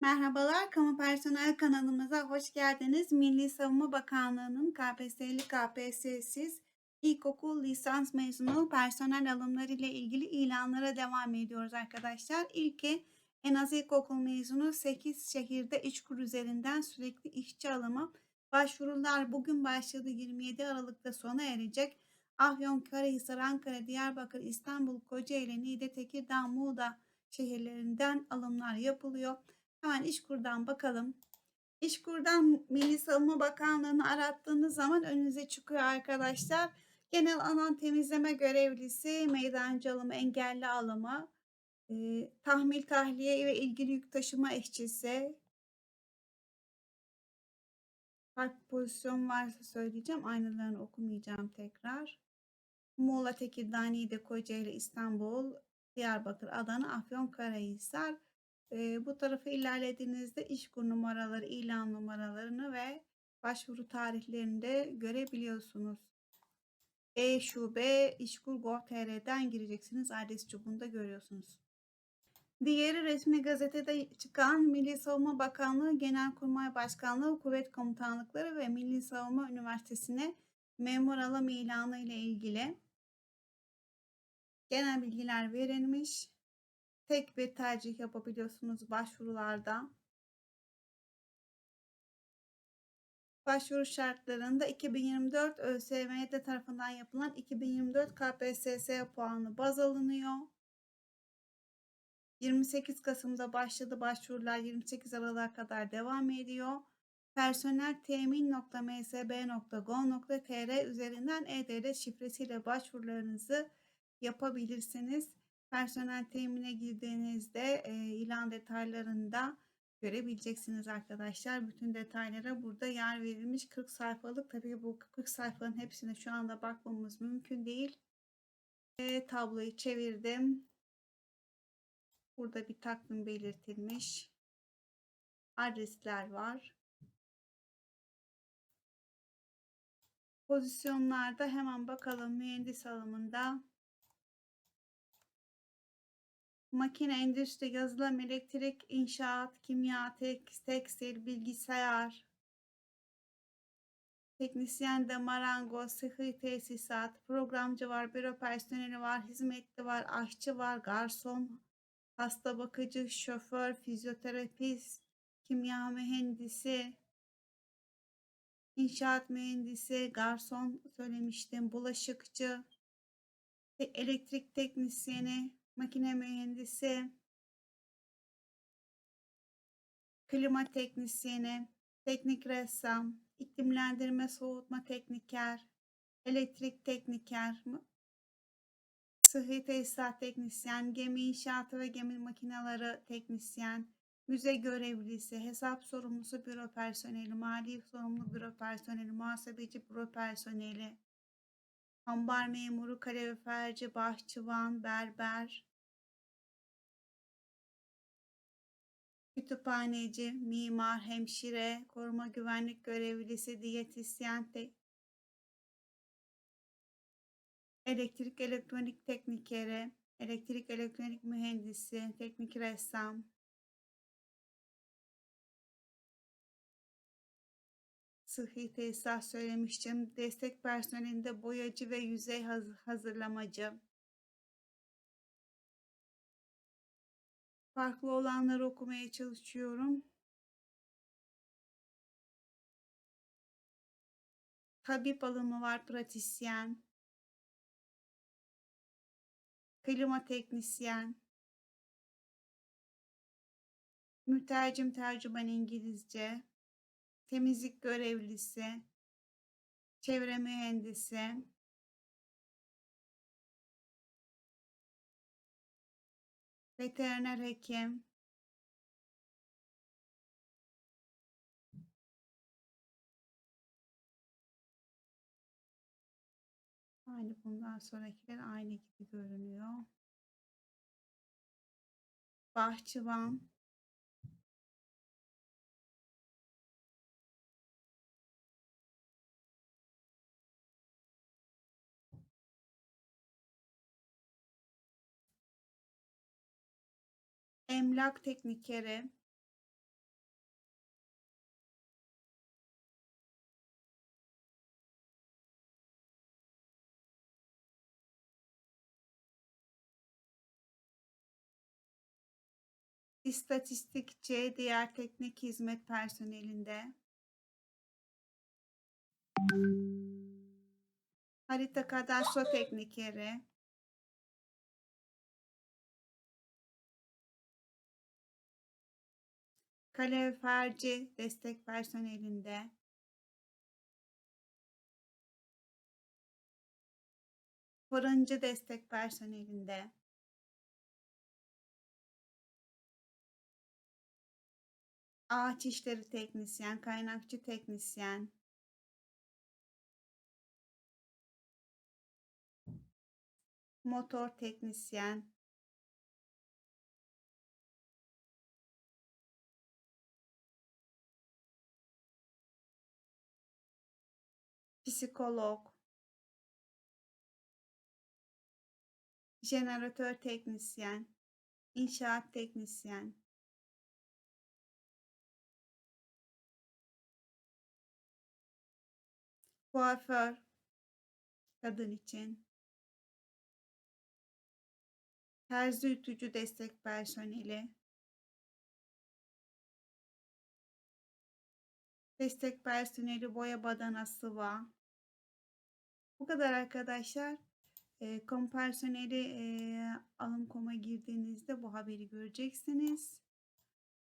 Merhabalar, Kamu Personel kanalımıza hoş geldiniz. Milli Savunma Bakanlığı'nın KPSS'li KPSS'siz ilkokul lisans mezunu personel alımları ile ilgili ilanlara devam ediyoruz arkadaşlar. İlki en az ilkokul mezunu 8 şehirde iş kur üzerinden sürekli işçi alımı. Başvurular bugün başladı 27 Aralık'ta sona erecek. Afyon, Karahisar, Ankara, Diyarbakır, İstanbul, Kocaeli, Niğde, Tekirdağ, Muğla şehirlerinden alımlar yapılıyor. Hemen İşkur'dan bakalım. İşkur'dan Milli Savunma Bakanlığı'nı arattığınız zaman önünüze çıkıyor arkadaşlar. Genel alan temizleme görevlisi, meydancı alımı, engelli alımı, e, tahmil tahliye ve ilgili yük taşıma işçisi. Farklı pozisyon varsa söyleyeceğim. Aynalarını okumayacağım tekrar. Muğla, Tekirdağ, Niğde, Kocaeli, İstanbul, Diyarbakır, Adana, Afyon, Karahisar. Bu tarafa ilerlediğinizde işkur numaraları, ilan numaralarını ve başvuru tarihlerini de görebiliyorsunuz. E-Şube İşkur.gov.tr'den gireceksiniz. Adres çubuğunda görüyorsunuz. Diğeri resmi gazetede çıkan Milli Savunma Bakanlığı, Genelkurmay Başkanlığı, Kuvvet Komutanlıkları ve Milli Savunma Üniversitesi'ne memur alım ilanı ile ilgili genel bilgiler verilmiş. Tek bir tercih yapabiliyorsunuz başvurularda. Başvuru şartlarında 2024 ÖSYM tarafından yapılan 2024 KPSS puanı baz alınıyor. 28 Kasım'da başladı başvurular 28 Aralık'a kadar devam ediyor. Personeltemin.msb.gov.tr üzerinden e-devlet şifresiyle başvurularınızı yapabilirsiniz. Personel temine girdiğinizde e, ilan detaylarında görebileceksiniz arkadaşlar. Bütün detaylara burada yer verilmiş 40 sayfalık. Tabii bu 40 sayfanın hepsine şu anda bakmamız mümkün değil. E, tabloyu çevirdim. Burada bir takvim belirtilmiş. Adresler var. Pozisyonlarda hemen bakalım mühendis alımında makine, endüstri, yazılım, elektrik, inşaat, kimya, tek, tekstil, bilgisayar, teknisyen de marangoz, sıhhi tesisat, programcı var, büro personeli var, hizmetli var, aşçı var, garson, hasta bakıcı, şoför, fizyoterapist, kimya mühendisi, inşaat mühendisi, garson söylemiştim, bulaşıkçı, elektrik teknisyeni, makine mühendisi, klima teknisyeni, teknik ressam, iklimlendirme soğutma tekniker, elektrik tekniker, sıhhi tesisat teknisyen, gemi inşaatı ve gemi makineleri teknisyen, müze görevlisi, hesap sorumlusu büro personeli, mali sorumlu büro personeli, muhasebeci büro personeli, ambar memuru, kaloriferci, bahçıvan, berber, kütüphaneci, mimar, hemşire, koruma güvenlik görevlisi, diyetisyen, te- elektrik elektronik teknikeri, elektrik elektronik mühendisi, teknik ressam, sıhhi tesisat söylemiştim. Destek personelinde boyacı ve yüzey haz- hazırlamacı. Farklı olanları okumaya çalışıyorum. Tabip alımı var, pratisyen. Klima teknisyen. Mütercim tercüman İngilizce. Temizlik görevlisi. Çevre mühendisi. Veteriner hekim. Aynı bundan sonrakiler aynı gibi görünüyor. Bahçıvan. emlak teknikeri, istatistikçi, diğer teknik hizmet personelinde, harita kadastro teknikeri, Kaloriferci destek personelinde. Fırıncı destek personelinde. Ağaç işleri teknisyen, kaynakçı teknisyen. Motor teknisyen. Psikolog. Jeneratör teknisyen. İnşaat teknisyen. Kuaför. Kadın için. Terzi ütücü destek personeli. Destek personeli boya badana sıva. Bu kadar arkadaşlar. E, kom personeli e, alım koma girdiğinizde bu haberi göreceksiniz.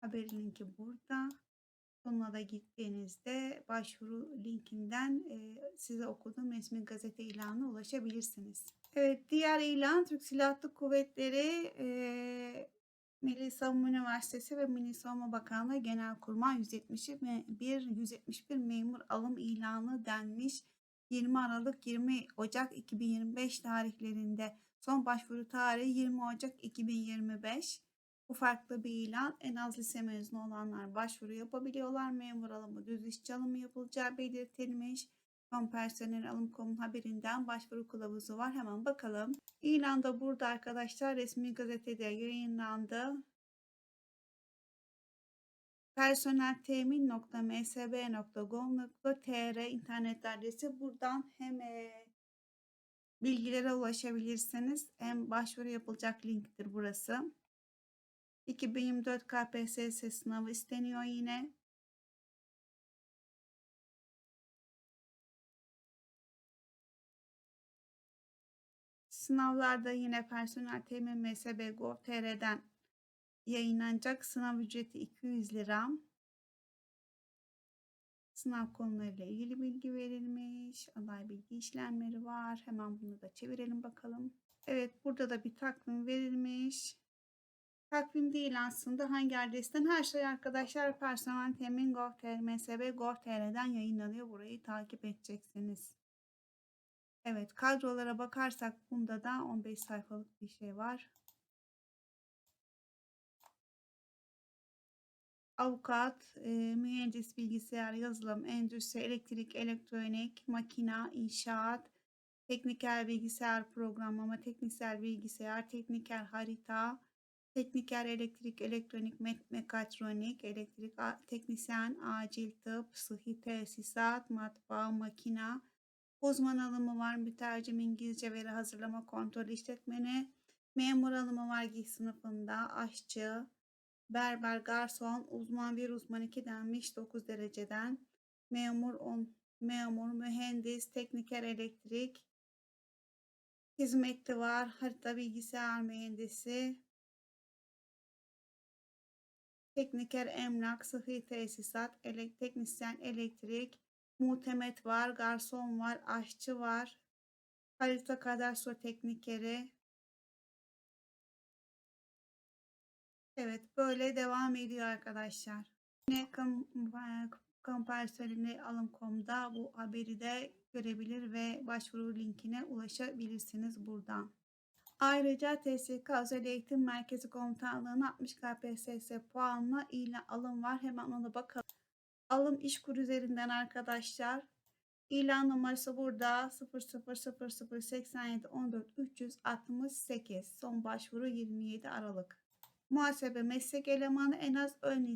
Haber linki burada. Sonuna da gittiğinizde başvuru linkinden e, size okuduğum resmi gazete ilanına ulaşabilirsiniz. Evet, diğer ilan Türk Silahlı Kuvvetleri e, Milli Savunma Üniversitesi ve Milli Savunma Bakanlığı Genelkurmay 171 171 memur alım ilanı denmiş. 20 Aralık 20 Ocak 2025 tarihlerinde son başvuru tarihi 20 Ocak 2025. Bu farklı bir ilan. En az lise mezunu olanlar başvuru yapabiliyorlar. Memur alımı, düz iş alımı yapılacağı belirtilmiş. Kom personel alım komun haberinden başvuru kılavuzu var. Hemen bakalım. İlan da burada arkadaşlar resmi gazetede yayınlandı. personeltemin.msb.gov.tr internet adresi. Buradan hem e, bilgilere ulaşabilirsiniz hem başvuru yapılacak linktir burası. 2024 KPSS sınavı isteniyor yine. Sınavlarda yine personel temin MSB Gov.tr'den yayınlanacak. Sınav ücreti 200 lira. Sınav konularıyla ilgili bilgi verilmiş. Aday bilgi işlemleri var. Hemen bunu da çevirelim bakalım. Evet burada da bir takvim verilmiş. Takvim değil aslında hangi adresten her şey arkadaşlar personel temin gov.tr, msb gov.tr'den yayınlanıyor. Burayı takip edeceksiniz. Evet kadrolara bakarsak bunda da 15 sayfalık bir şey var. Avukat, e, mühendis, bilgisayar, yazılım, endüstri, elektrik, elektronik, makina, inşaat, tekniker bilgisayar programlama, teknisel bilgisayar, tekniker harita, tekniker elektrik, elektronik, me mekatronik, elektrik, teknisyen, acil tıp, sıhhi tesisat, matbaa, makina, uzman alımı var, mütercim İngilizce veri hazırlama kontrol işletmeni, memur alımı var giysi sınıfında, aşçı, berber, garson, uzman 1, uzman 2 denmiş 9 dereceden, memur 10, memur, mühendis, tekniker elektrik, hizmetli var, harita bilgisayar mühendisi, tekniker emlak, sıhhi tesisat, elek, teknisyen elektrik, muhtemet var, garson var, aşçı var, harita kadastro teknikeri. Evet böyle devam ediyor arkadaşlar. Yine kam, kam personeli alım.com'da bu haberi de görebilir ve başvuru linkine ulaşabilirsiniz buradan. Ayrıca TSK Özel Eğitim Merkezi Komutanlığı'na 60 KPSS puanla ilan alım var. Hemen ona bakalım. Alım İşkur üzerinden arkadaşlar. İlan numarası burada 000087 14 368. Son başvuru 27 Aralık. Muhasebe meslek elemanı en az ön